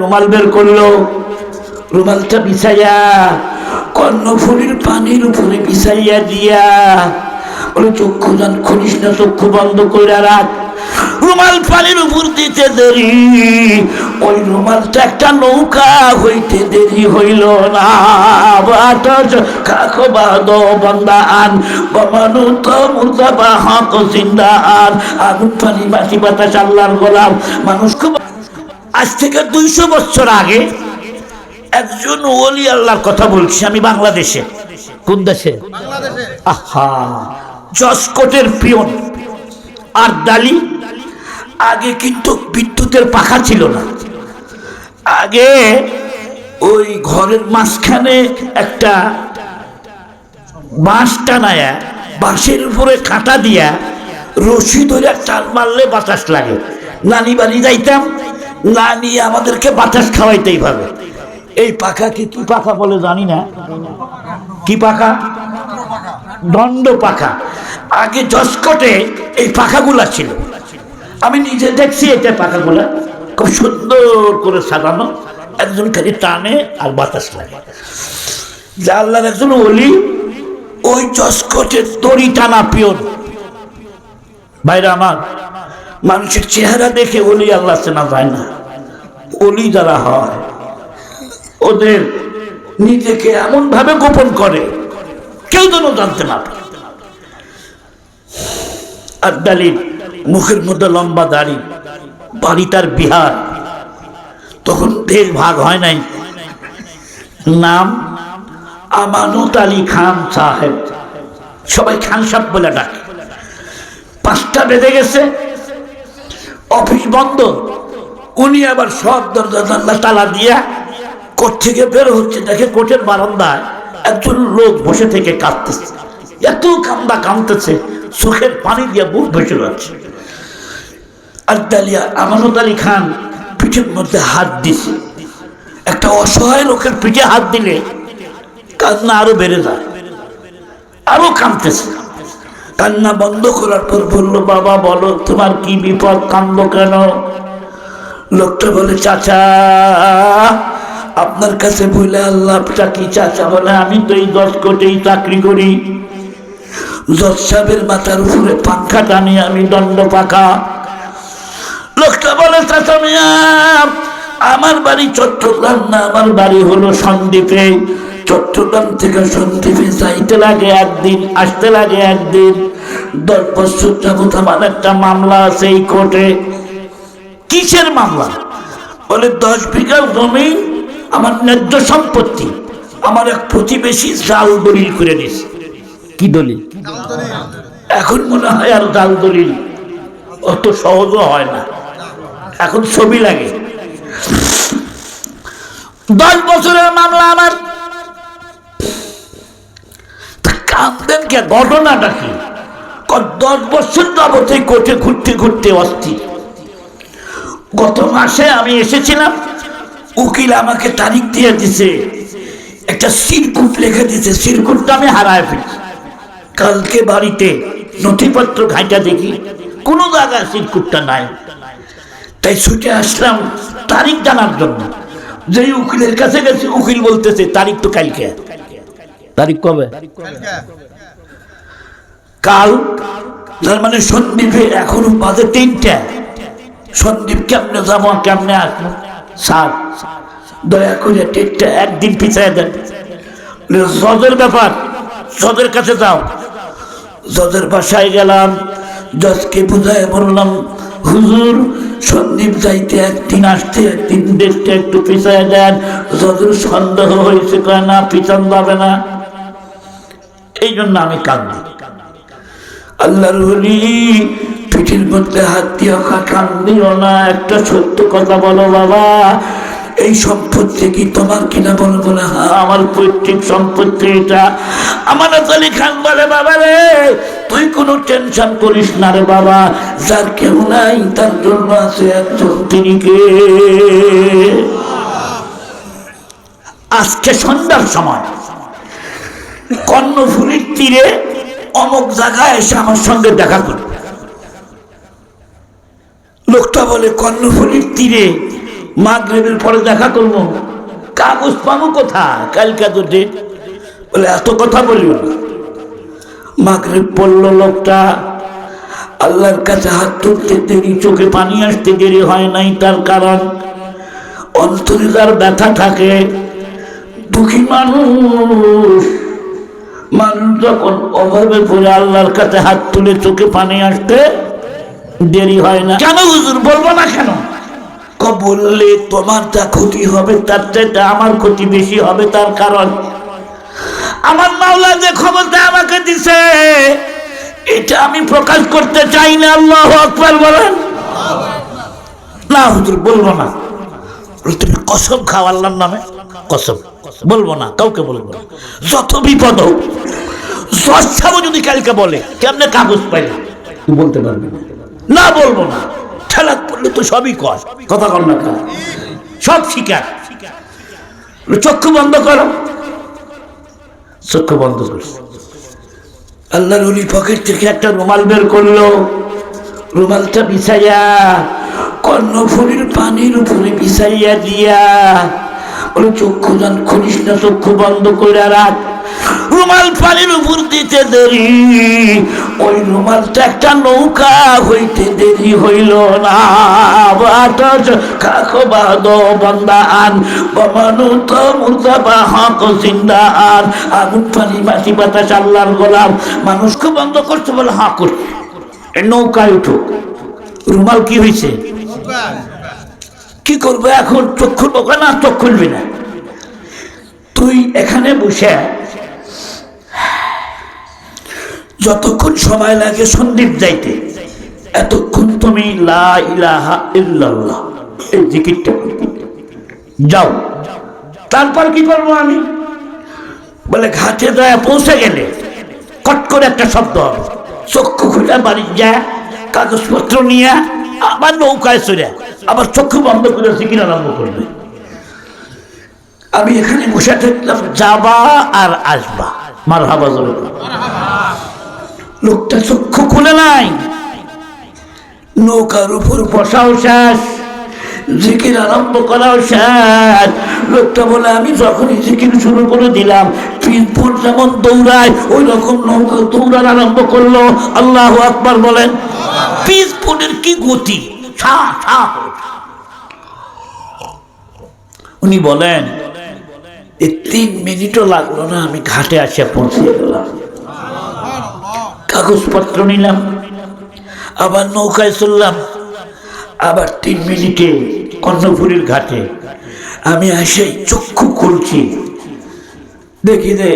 রুমাল বের করল। রুমালটা বিছাইয়া কর্ণফুলির পানির উপরে বিছাইয়া দিয়া বলে, চক্ষু যান খুলিস না, চক্ষু বন্ধ করে রাখ। রুমাল পানির উপর দিতে দেরি। ওই রুমালটা একটা নৌকা হইতে দেরি হইল না। তো আন আগুন, পানি বাসি বাতাস, আল্লাহর গোলাম। মানুষ খুব আজ থেকে দুইশো বছর আগে একজন ওলি আল্লাহর কথা বলছি আমি বাংলাদেশে। কোন দেশে? আহা জসকোটের পিয়ন। আর ডালি আগে কিন্তু বিদ্যুতের পাখা ছিল না। আগে ওই ঘরের মাঝখানে একটা বাঁশ টানায়া বাঁশের উপরে কাঁটা দিয়া রশি ধরে টান মারলে বাতাস লাগে। নানি বাড়ি যাইতাম নানি আমাদেরকে বাতাস খাওয়াইতেই এইভাবে। এই পাখাকে কি পাখা বলে জানি না। কি পাখা? দণ্ড পাখা। আগে জসকটে এই পাখাগুলা ছিল। আমি নিজে দেখছি এটা পাখাগুলা। খুব সুন্দর করে সাজানো। একজন খালি টানে আর বাতাস লাগে। যা একজন ওলি, ওই জসকটের দড়ি টানা পিয়ন। ভাইরা আমার, মানুষের চেহারা দেখে ওলি আল্লাহ চেনা যায় না। ওলি যারা হয়, ওদের নিজেকে এমন ভাবে গোপন করে, কেউ যেন জানতে না পারে। আর মুখের মধ্যে লম্বা দাড়ি, বাড়ি তার বিহার, তখন দেশ ভাগ হয় নাই। নাম, আমানত আলী খান সাহেব। সবাই খান সাহেব বলে ডাকে। পাঁচটা বেঁধে গেছে, অফিস বন্ধ। উনি আবার সব দরজা জানলা তালা দিয়া কোর্ট থেকে বের হচ্ছে, দেখে কোর্টের বারান্দায় একজন লোক বসে থেকে কাঁদতেছে। এত কান্দা কাঁদতেছে, চোখের পানি দিয়ে বুক ভেসে যাচ্ছে। আর ডালিয়া আমানত আলী খান পিঠের মধ্যে হাত দিছে। একটা অসহায় লোকের পিঠে হাত দিলে কান্না আরও বেড়ে যায়, আরও কাঁদতেছে। কান্না বন্ধ করার পর বলল, বাবা, বলো, তোমার কি বিপদ? কান্দ কেন? লোকটা বলে, চাচা, আপনার কাছে বলে আল্লাহটা কি চাচা বলে? আমি তো এই দশ কোটেই চাকরি করি। জজ সাহেবের মাথার উপরে পাখা টানি আমি দণ্ড পাখা। লোকটা বলে, চাচা মিয়া, আমার বাড়ি চট্টগ্রাম না, আমার বাড়ি হলো সন্দ্বীপে। চট্টগ্রাম থেকে সন্দ্বীপে যাইতে লাগে একদিন, আসতে লাগে একদিন। দশ বছর যাবত আমার একটা মামলা আছে এই কোর্টে। কিসের মামলা? বলে দশ বিঘা জমি আমার ন্যায্য সম্পত্তি। আমার এক প্রতিবেশী জাল দলিল করে দিছে কি দলিল? এখন মনে হয় আর জাল দলিল অত সহজও হয় না। এখন ছবি লাগে। দশ বছরের মামলা আমার। কান্দেন কে? ঘটনাটা কি? দশ বছর যাবত কোর্টে ঘুরতে ঘুরতে অস্থির। গত মাসে আমি এসেছিলাম উকিল আমাকে তারিখ দিয়ে দিছে। একটা সিরকুট লিখে দিছে সিরকুটটা আমি হারায় ফেলছি। কালকে বাড়িতে নথিপত্র ঘাইটা দেখি কোনো জায়গায় সিরকুটটা নাই। তাই ছুটে আসলাম তারিখ জানার জন্য। যেই উকিলের কাছে গেছি উকিল বলতেছে তারিখ তো কালকে। তারিখ কবে? কাল তার মানে সন্দীপে এখনও বাজে তিনটা। সন্দীপ কেমনে যাব, কেমনে আসব? স্যার, দয়া করে ডেটটা একদিন পিছিয়ে দেন। জজের ব্যাপার জজের কাছে যাও। জজের বাসায় গেলাম জজকে বুঝায় বললাম, হুজুর, সন্দীপ যাইতে একদিন আসতে, একদিন ডেটটা একটু পিছিয়ে দেন। জজের সন্দেহ হয়েছে কয় না, পিছন যাবে না। এই জন্য আমি কান্দি আল্লাহর হলি পিঠের মধ্যে হাত দিয়ে কান্দিও না, একটা সত্য কথা বলো বাবা। এই সম্পত্তি কি তোমার কিনা বলো বলে হ্যাঁ আমার পৈতৃক সম্পত্তি এটা। আমার আলী খান বলে, বাবা রে, তুই কোনো টেনশন করিস না রে বাবা। যার কেউ নাই, তার জন্য আছে একজন তিনি কে? আজকে সন্ধ্যার সময় কর্ণফুলির তীরে অমুক জায়গায় এসে আমার সঙ্গে দেখা করবে লোকটা বলে, কর্ণফুলির তীরে মাগরেবের পরে দেখা করব। কাগজ পাবো কোথায়? কালকা তো ডেট বলে, এত কথা বলিও না। মাগরেব পড়ল লোকটা, আল্লাহর কাছে হাত তুলতে দেরি, চোখে পানি আসতে দেরি হয় নাই, তার কারণ অন্তরে তার ব্যথা থাকে, দুঃখী মানুষ মানুষ যখন অভাবে পড়ে আল্লাহর কাছে হাত তুলে চোখে পানি আসতে দেরি হয় না। কেন হুজুর বলব না কেন? বললে তোমার যা ক্ষতি হবে তার চাইতে আমার ক্ষতি বেশি হবে তার কারণ। আমার মাওলা যে ক্ষমতা আমাকে দিছে এটা আমি প্রকাশ করতে চাই না আল্লাহ আকবার বলেন। না হুজুর বলব না। তুমি কসম খাও আল্লাহর নামে। কসম বলব না কাউকে বলব না। যত বিপদ হোক যদি কালকে বলে কেমনে কাগজ পাইলে তুই বলতে পারবি না। না বলব না। ঠেলাক পড়লে তো সবই কর। কথা কর না সব শিকার। চক্ষু বন্ধ করো। চক্ষু বন্ধ করছে আল্লাহর উনি পকেট থেকে একটা রুমাল বের করল। রুমালটা বিছাইয়া কর্ণফুলির পানির উপরে বিছাইয়া দিয়া চক্ষু যান খুলিস না, চক্ষু বন্ধ করে রাখ। রুমাল পানির উপর দিতে দেরি। ওই রুমালটা একটা নৌকা হইতে দেরি হইল না। আগুন, পানি, মাটি মানুষকে বন্ধ করতে বলে হাঁ করে নৌকায় উঠো। রুমাল কি হয়েছে কি করবে এখন? চোখ খুলবো না চোখ খুলবি না। তুই এখানে বসে যতক্ষণ সময় লাগে সন্দীপ যাইতে, এতক্ষণ তুমি যাও। তারপর কি করব আমি? বলে ঘাটে দয়া পৌঁছে গেলে কট করে একটা শব্দ হবে। চক্ষু খুলে বাড়ি যায় কাগজপত্র নিয়ে, আবার নৌকায় চলে আবার চক্ষু বন্ধ করে জিকির আরম্ভ করবে। আমি এখানে বসে থাকলাম, যাবা আর আসবা। মার হাবা। লোকটা চক্ষু খুলে নাই। নৌকার উপর বসাও শেষ, জিকির আরম্ভ করাও শেষ। লোকটা বলে, আমি যখনই জিকির শুরু করে দিলাম পিনপুর যেমন দৌড়ায় ওই রকম নৌকা দৌড়ান আরম্ভ করল। আল্লাহ আকবার বলেন পিসপুরের কি গতি? উনি বলেন এই তিন মিনিটও লাগল না, আমি ঘাটে আসিয়া পৌঁছে গেলাম। কাগজপত্র নিলাম, আবার নৌকায় চললাম, আবার তিন মিনিটে কর্ণপুরীর ঘাটে। আমি এসে চক্ষু খুলছি। দেখি রে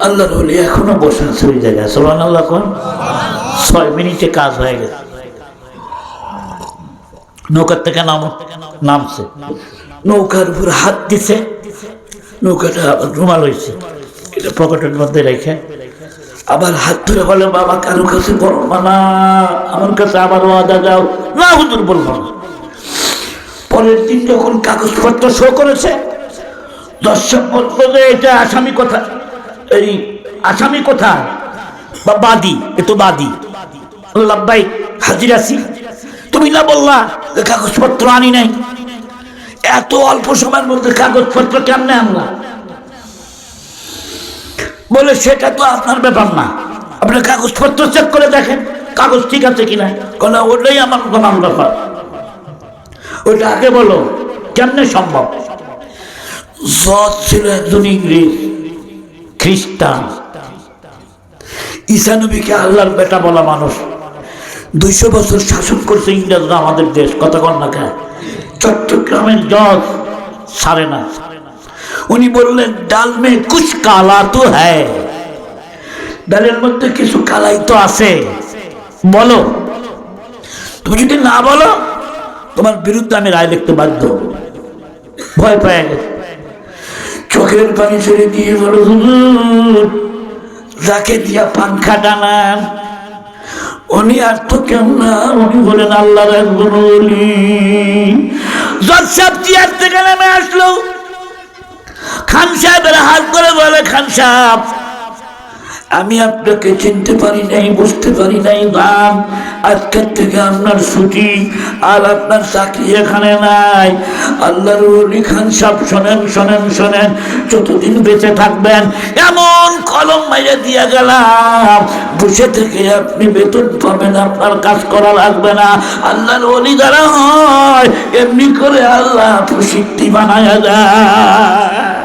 আল্লাহর হলে এখনও বসে আছে ওই জায়গায়। সোলান আল্লাহ কোন। ছয় মিনিটে কাজ হয়ে গেছে। নৌকার থেকে নাম নামছে। নৌকার উপর হাত দিছে। নৌকাটা রুমাল হয়েছে। এটা পকেটের মধ্যে রেখে আবার হাত ধরে বলে, বাবা, কারও কাছে বড় মানা আমার কাছে আবার ওয়াদা দাও। না, হুজুর, বলব না। পরের দিন যখন কাগজপত্র শো করেছে, দর্শক বলল যে, এটা আসামি কথা এই আসামি কথা বা, বাদী, এ তো বাদী। লাব্বাই হাজির আছি। তুমি না বললা যে, কাগজপত্র আনি নাই? এত অল্প সময়ের মধ্যে কাগজপত্র কেমনে আনলা বলে, সেটা তো আপনার ব্যাপার না। আপনি কাগজপত্র চেক করে দেখেন, কাগজ ঠিক আছে কিনা। কেন ওটাই আমার প্রধান ব্যাপার। ওটা আগে বলো, কেমনে সম্ভব? জজ ছিল একজন ইংরেজ, খ্রিস্টান। ঈশানবীকে আল্লাহর বেটা বলা মানুষ। দুইশো বছর শাসন করছে ইংরেজরা আমাদের দেশ কথা কন কেন চট্টগ্রামের জজ সারে না। উনি বললেন, ডাল মে কালা তো হ্যায়। ডালের মধ্যে কিছু কালাই তো আছে। বলো। তুমি যদি না বলো, তোমার বিরুদ্ধে আমি রায় লিখতে বাধ্য। ভয় পেয়ে চোখের পানি ছেড়ে দিয়ে বলো যাকে দিয়া পাংখা টানান উনি আর তো কেমন না। উনি বলেন একজন ওলি। জজ সাহেব চেয়ার থেকে নেমে আসলো। খান সাহেবের হাত করে বলে, খান সাহেব, আমি আপনাকে চিনতে পারি নাই, বুঝতে পারি নাই দাম আজকের থেকে আপনার ছুটি, আর আপনার চাকরি এখানে নাই। আল্লাহর অলি খান সব শোনেন শোনেন শোনেন, যতদিন বেঁচে থাকবেন, এমন কলম মাইরে দিয়ে গেলাম, বসে থেকে আপনি বেতন পাবেন, আপনার কাজ করা লাগবে না। আল্লাহর অলি দ্বারা হয়, এমনি করে আল্লাহ প্রসিদ্ধি বানায় দেয়।